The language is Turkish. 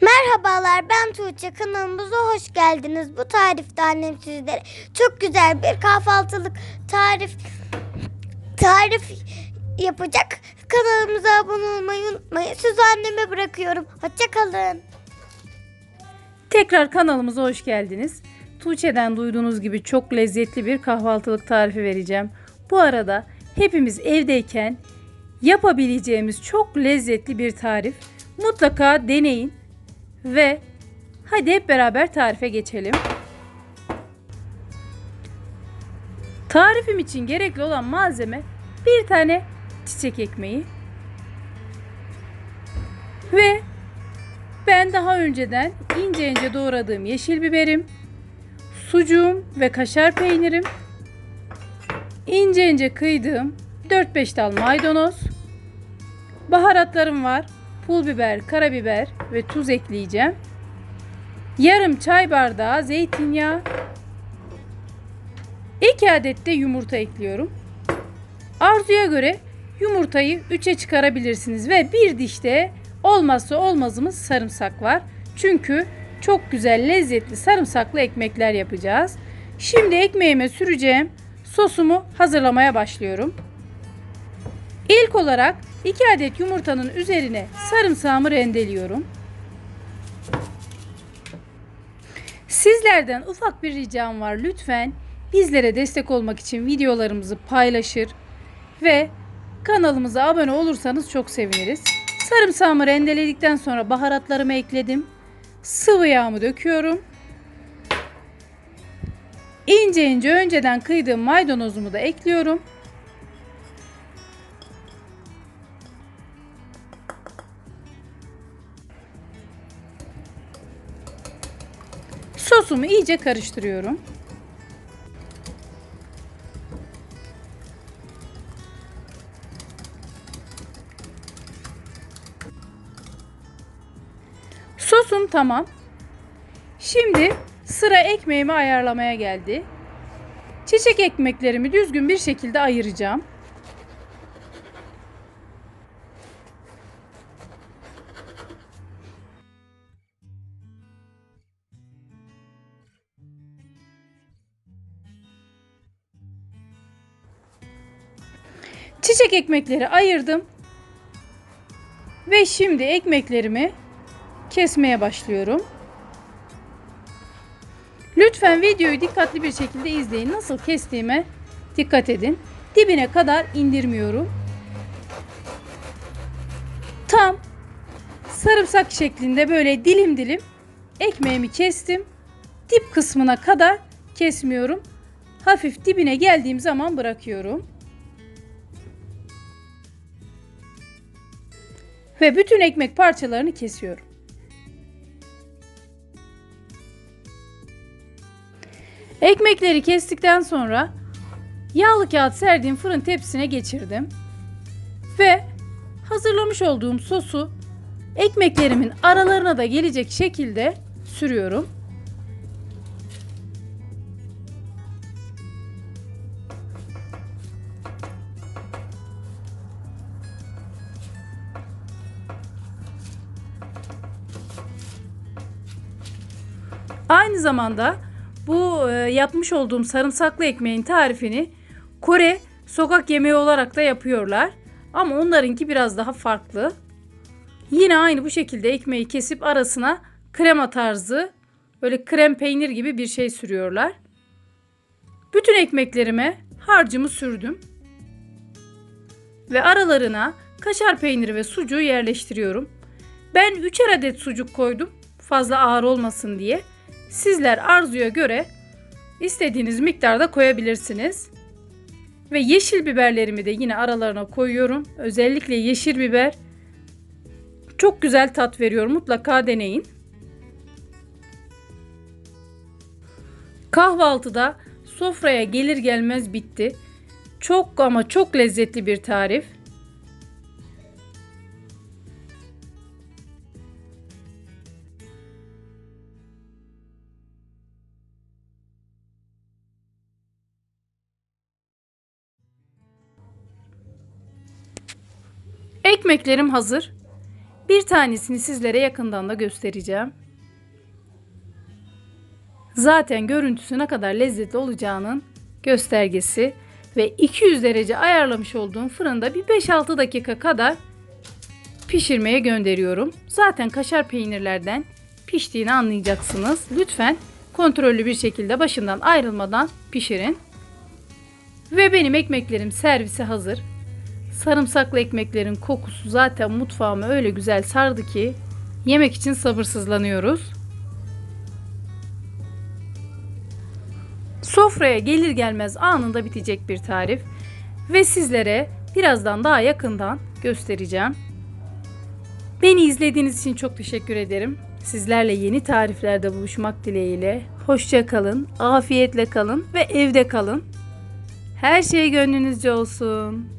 Merhabalar ben Tuğçe kanalımıza hoş geldiniz. Bu tarifte annem sizlere çok güzel bir kahvaltılık tarif tarif yapacak. Kanalımıza abone olmayı unutmayın. Sözü anneme bırakıyorum. Hoşçakalın. Tekrar kanalımıza hoş geldiniz. Tuğçe'den duyduğunuz gibi çok lezzetli bir kahvaltılık tarifi vereceğim. Bu arada hepimiz evdeyken yapabileceğimiz çok lezzetli bir tarif. Mutlaka deneyin ve hadi hep beraber tarife geçelim. Tarifim için gerekli olan malzeme bir tane çiçek ekmeği ve ben daha önceden ince ince doğradığım yeşil biberim, sucuğum ve kaşar peynirim, ince ince kıydığım 4-5 dal maydanoz, baharatlarım var. Pul biber, karabiber ve tuz ekleyeceğim. Yarım çay bardağı zeytinyağı, 2 adet de yumurta ekliyorum. Arzuya göre yumurtayı 3'e çıkarabilirsiniz ve bir dişte olmazsa olmazımız sarımsak var. Çünkü çok güzel lezzetli sarımsaklı ekmekler yapacağız. Şimdi ekmeğime süreceğim sosumu hazırlamaya başlıyorum. İlk olarak 2 adet yumurtanın üzerine sarımsağımı rendeliyorum. Sizlerden ufak bir ricam var lütfen bizlere destek olmak için videolarımızı paylaşır ve kanalımıza abone olursanız çok seviniriz. Sarımsağımı rendeledikten sonra baharatlarımı ekledim. Sıvı yağımı döküyorum. İnce ince önceden kıydığım maydanozumu da ekliyorum. Sosumu iyice karıştırıyorum. Sosum tamam. Şimdi sıra ekmeğimi ayarlamaya geldi. Çiçek ekmeklerimi düzgün bir şekilde ayıracağım. Çiçek ekmekleri ayırdım. Ve şimdi ekmeklerimi kesmeye başlıyorum. Lütfen videoyu dikkatli bir şekilde izleyin. Nasıl kestiğime dikkat edin. Dibine kadar indirmiyorum. Tam sarımsak şeklinde böyle dilim dilim ekmeğimi kestim. Dip kısmına kadar kesmiyorum. Hafif dibine geldiğim zaman bırakıyorum. Ve bütün ekmek parçalarını kesiyorum. Ekmekleri kestikten sonra yağlı kağıt serdiğim fırın tepsisine geçirdim. Ve hazırlamış olduğum sosu ekmeklerimin aralarına da gelecek şekilde sürüyorum. Aynı zamanda bu e, yapmış olduğum sarımsaklı ekmeğin tarifini Kore sokak yemeği olarak da yapıyorlar. Ama onlarınki biraz daha farklı. Yine aynı bu şekilde ekmeği kesip arasına krema tarzı böyle krem peynir gibi bir şey sürüyorlar. Bütün ekmeklerime harcımı sürdüm. Ve aralarına kaşar peyniri ve sucuğu yerleştiriyorum. Ben 3'er adet sucuk koydum. Fazla ağır olmasın diye. Sizler arzuya göre istediğiniz miktarda koyabilirsiniz. Ve yeşil biberlerimi de yine aralarına koyuyorum. Özellikle yeşil biber çok güzel tat veriyor. Mutlaka deneyin. Kahvaltıda sofraya gelir gelmez bitti. Çok ama çok lezzetli bir tarif. Ekmeklerim hazır. Bir tanesini sizlere yakından da göstereceğim. Zaten görüntüsü ne kadar lezzetli olacağının göstergesi ve 200 derece ayarlamış olduğum fırında bir 5-6 dakika kadar pişirmeye gönderiyorum. Zaten kaşar peynirlerden piştiğini anlayacaksınız. Lütfen kontrollü bir şekilde başından ayrılmadan pişirin. Ve benim ekmeklerim servise hazır. Sarımsaklı ekmeklerin kokusu zaten mutfağımı öyle güzel sardı ki yemek için sabırsızlanıyoruz. Sofraya gelir gelmez anında bitecek bir tarif ve sizlere birazdan daha yakından göstereceğim. Beni izlediğiniz için çok teşekkür ederim. Sizlerle yeni tariflerde buluşmak dileğiyle. Hoşça kalın, afiyetle kalın ve evde kalın. Her şey gönlünüzce olsun.